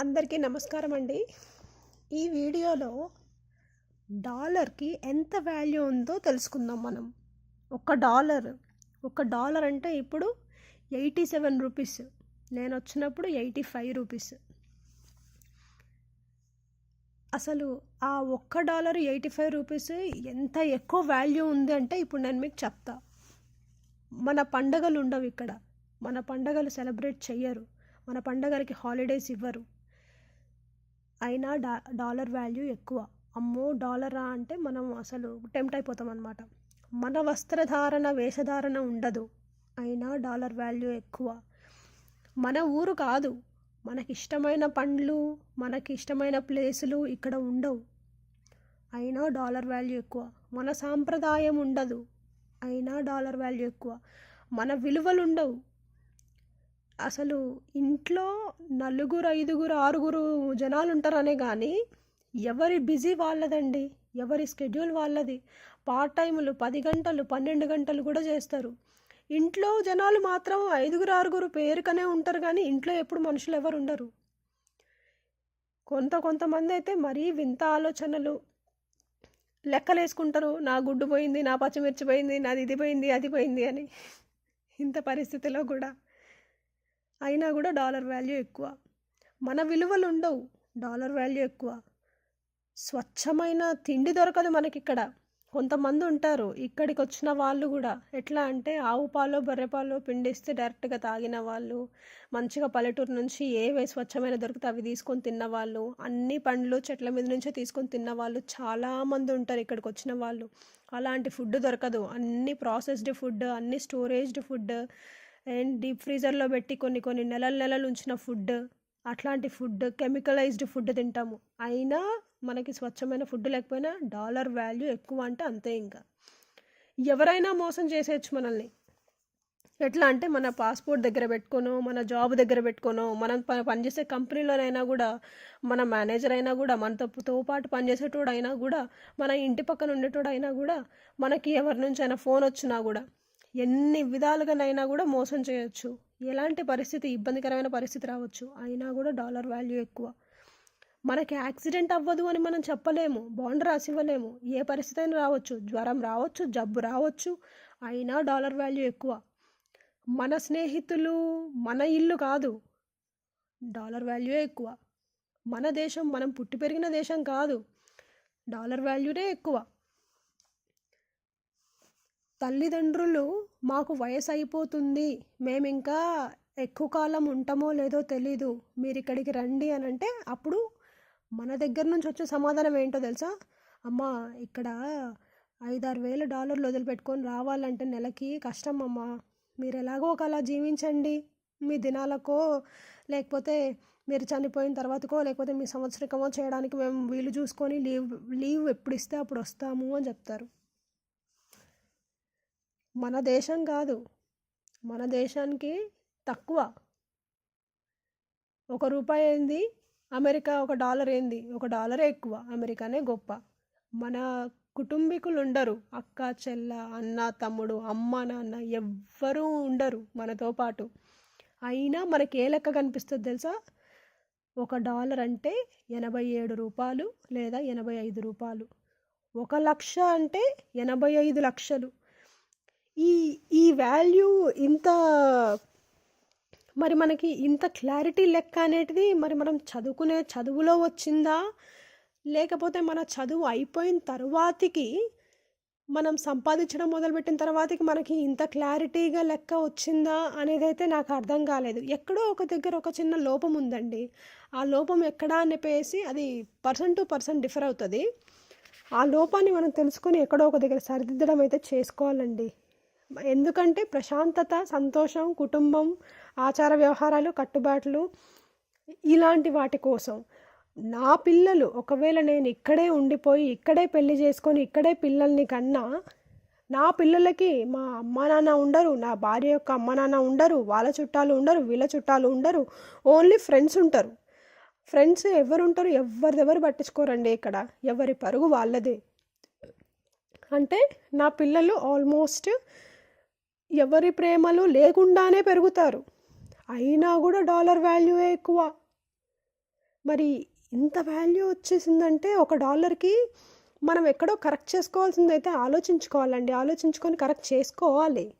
అందరికీ నమస్కారం అండి. ఈ వీడియోలో డాలర్కి ఎంత వాల్యూ ఉందో తెలుసుకుందాం మనం. ఒక డాలర్ ఒక డాలర్ అంటే ఇప్పుడు ఎయిటీ సెవెన్ రూపీస్ నేను వచ్చినప్పుడు ఎయిటీ ఫైవ్ రూపీస్. అసలు ఆ ఒక్క డాలర్ ఎయిటీ ఫైవ్ రూపీస్ ఎంత ఎక్కువ వాల్యూ ఉంది అంటే ఇప్పుడు నేను మీకు చెప్తా. మన పండగలు ఉండవు ఇక్కడ. మన పండగలు సెలబ్రేట్ చెయ్యరు. మన పండగలకి హాలిడేస్ ఇవ్వరు. అయినా డా డాలర్ వాల్యూ ఎక్కువ. అమ్మో డాలరా అంటే మనం అసలు టెంప్ట్ అయిపోతాం అనమాట మన వస్త్రధారణ వేషధారణ ఉండదు. అయినా డాలర్ వాల్యూ ఎక్కువ. మన ఊరు కాదు. మనకి ఇష్టమైన పండ్లు మనకి ఇష్టమైన ప్లేసులు ఇక్కడ ఉండవు. అయినా డాలర్ వాల్యూ ఎక్కువ. మన సాంప్రదాయం ఉండదు. అయినా డాలర్ వాల్యూ ఎక్కువ. మన విలువలు ఉండవు అసలు ఇంట్లో నలుగురు ఐదుగురు ఆరుగురు జనాలు ఉంటారనే కానీ ఎవరి బిజీ వాళ్ళదండి? ఎవరి స్కెడ్యూల్ వాళ్ళది? పార్ట్ టైములు పది గంటలు పన్నెండు గంటలు కూడా చేస్తారు. ఇంట్లో జనాలు మాత్రం ఐదుగురు ఆరుగురు పేరుకనే ఉంటారు కానీ ఇంట్లో ఎప్పుడు మనుషులు ఎవరు ఉండరు కొంత కొంతమంది అయితే మరీ వింత ఆలోచనలు. లెక్కలు వేసుకుంటారు నా గుడ్డు పోయింది నా పచ్చిమిర్చి పోయింది నాది ఇది పోయింది అది పోయింది అని. ఇంత పరిస్థితిలో కూడా. అయినా కూడా డాలర్ వాల్యూ ఎక్కువ. మన విలువలు ఉండవు డాలర్ వాల్యూ ఎక్కువ. స్వచ్ఛమైన తిండి దొరకదు మనకి ఇక్కడ కొంతమంది ఉంటారు ఇక్కడికి వచ్చిన వాళ్ళు కూడా. ఎట్లా అంటే ఆవు పాలు బర్రె పాలు పిండిస్తే డైరెక్ట్గా తాగిన వాళ్ళు మంచిగా పల్లెటూరు నుంచి ఏవే స్వచ్ఛమైన దొరికితే అవి తీసుకొని తిన్న వాళ్ళు అన్ని పండ్లు చెట్ల మీద నుంచే తీసుకొని తిన్న వాళ్ళు చాలామంది ఉంటారు ఇక్కడికి వచ్చిన వాళ్ళు. అలాంటి ఫుడ్ దొరకదు. అన్ని ప్రాసెస్డ్ ఫుడ్ అన్ని స్టోరేజ్డ్ ఫుడ్ అండ్ డీప్ ఫ్రీజర్లో పెట్టి కొన్ని కొన్ని నెలల నెలలు ఉంచిన ఫుడ్ అట్లాంటి ఫుడ్ కెమికలైజ్డ్ ఫుడ్ తింటాము. అయినా మనకి స్వచ్ఛమైన ఫుడ్ లేకపోయినా డాలర్ వాల్యూ ఎక్కువ అంటే అంతే ఇంకా. ఎవరైనా మోసం చేసేయచ్చు మనల్ని. ఎట్లా అంటే మన పాస్పోర్ట్ దగ్గర పెట్టుకోనో మన జాబ్ దగ్గర పెట్టుకోనో మనం ప- పనిచేసే కంపెనీలోనైనా కూడా మన మేనేజర్ అయినా కూడా మనతో పాటు పనిచేసేటోడు అయినా కూడా మన ఇంటి పక్కన ఉండేటోడు అయినా కూడా మనకి ఎవరి నుంచి అయినా ఫోన్ వచ్చినా కూడా ఎన్ని విధాలుగానైనా కూడా మోసం చేయొచ్చు. ఎలాంటి పరిస్థితి ఇబ్బందికరమైన పరిస్థితి రావచ్చు. అయినా కూడా డాలర్ వాల్యూ ఎక్కువ. మనకి యాక్సిడెంట్ అవ్వదు అని మనం చెప్పలేము బాండ్ రాసి ఇవ్వలేము ఏ పరిస్థితి అయినా రావచ్చు. జ్వరం రావచ్చు జబ్బు రావచ్చు అయినా డాలర్ వాల్యూ ఎక్కువ. మన స్నేహితులు మన ఇల్లు కాదు. డాలర్ వాల్యూ ఎక్కువ. మన దేశం మనం పుట్టి పెరిగిన దేశం కాదు. డాలర్ వాల్యూనే ఎక్కువ. తల్లిదండ్రులు మాకు వయసు అయిపోతుంది మేము ఇంకా ఎక్కువ కాలం ఉంటామో లేదో తెలీదు. మీరు ఇక్కడికి రండి అని అంటే అప్పుడు మన దగ్గర నుంచి వచ్చే సమాధానం ఏంటో తెలుసా? అమ్మా ఇక్కడ ఐదారు వేల డాలర్లు వదిలిపెట్టుకొని రావాలంటే నెలకి కష్టం అమ్మా. మీరు ఎలాగో ఒకలా జీవించండి. మీ దినాలకో లేకపోతే మీరు చనిపోయిన తర్వాతకో లేకపోతే మీ సంవత్సరకమో చేయడానికి మేము వీలు చూసుకొని లీవ్ లీవ్ ఎప్పుడు ఇస్తే అప్పుడు వస్తాము అని చెప్తారు. మన దేశం కాదు. మన దేశానికి తక్కువ. ఒక రూపాయి ఏంది? అమెరికా ఒక డాలర్ ఏంది? ఒక డాలరే ఎక్కువ. అమెరికానే గొప్ప. మన కుటుంబీకులు ఉండరు అక్క చెల్ల అన్న తమ్ముడు అమ్మ నాన్న ఎవ్వరూ ఉండరు మనతో పాటు. అయినా మనకి ఏ లెక్క కనిపిస్తుంది తెలుసా? ఒక డాలర్ అంటే ఎనభై ఏడు రూపాయలు లేదా ఎనభై ఐదు రూపాయలు. ఒక లక్ష అంటే ఎనభై ఐదు లక్షలు. ఈ ఈ వాల్యూ ఇంత మరి మనకి ఇంత క్లారిటీ లెక్క అనేటిది మరి మనం చదువుకునే చదువులో వచ్చిందా? లేకపోతే మన చదువు అయిపోయిన తర్వాతకి మనం సంపాదించడం మొదలుపెట్టిన తర్వాతకి మనకి ఇంత క్లారిటీగా లెక్క వచ్చిందా అనేది అయితే నాకు అర్థం కాలేదు. ఎక్కడో ఒక దగ్గర ఒక చిన్న లోపం ఉందండి. ఆ లోపం ఎక్కడా అనిపేసి అది పర్సన్ టు పర్సన్ డిఫర్ అవుతుంది. ఆ లోపాన్ని మనం తెలుసుకొని ఎక్కడో ఒక దగ్గర సరిదిద్దడం అయితే చేసుకోవాలండి. ఎందుకంటే ప్రశాంతత సంతోషం కుటుంబం ఆచార వ్యవహారాలు కట్టుబాట్లు ఇలాంటి వాటి కోసం. నా పిల్లలు ఒకవేళ నేను ఇక్కడే ఉండిపోయి ఇక్కడే పెళ్ళి చేసుకొని ఇక్కడే పిల్లల్ని కన్నా నా పిల్లలకి మా అమ్మ నాన్న ఉండరు నా భార్య యొక్క అమ్మ నాన్న ఉండరు వాళ్ళ చుట్టాలు ఉండరు వీళ్ళ చుట్టాలు ఉండరు ఓన్లీ ఫ్రెండ్స్ ఉంటారు. ఫ్రెండ్స్ ఎవరు ఉంటారు ఎవరిదెవరు పట్టించుకోరండి ఇక్కడ? ఎవరి పరుగు వాళ్ళదే. అంటే నా పిల్లలు ఆల్మోస్ట్ ఎవరి ప్రేమలు లేకుండానే పెరుగుతారు. అయినా కూడా డాలర్ వాల్యూ ఎక్కువ. మరి ఇంత వాల్యూ వచ్చేసిందంటే ఒక డాలర్కి మనం ఎక్కడో కరెక్ట్ చేసుకోవాల్సిందైతే ఆలోచించుకోవాలండి. ఆలోచించుకొని కరెక్ట్ చేసుకోవాలి.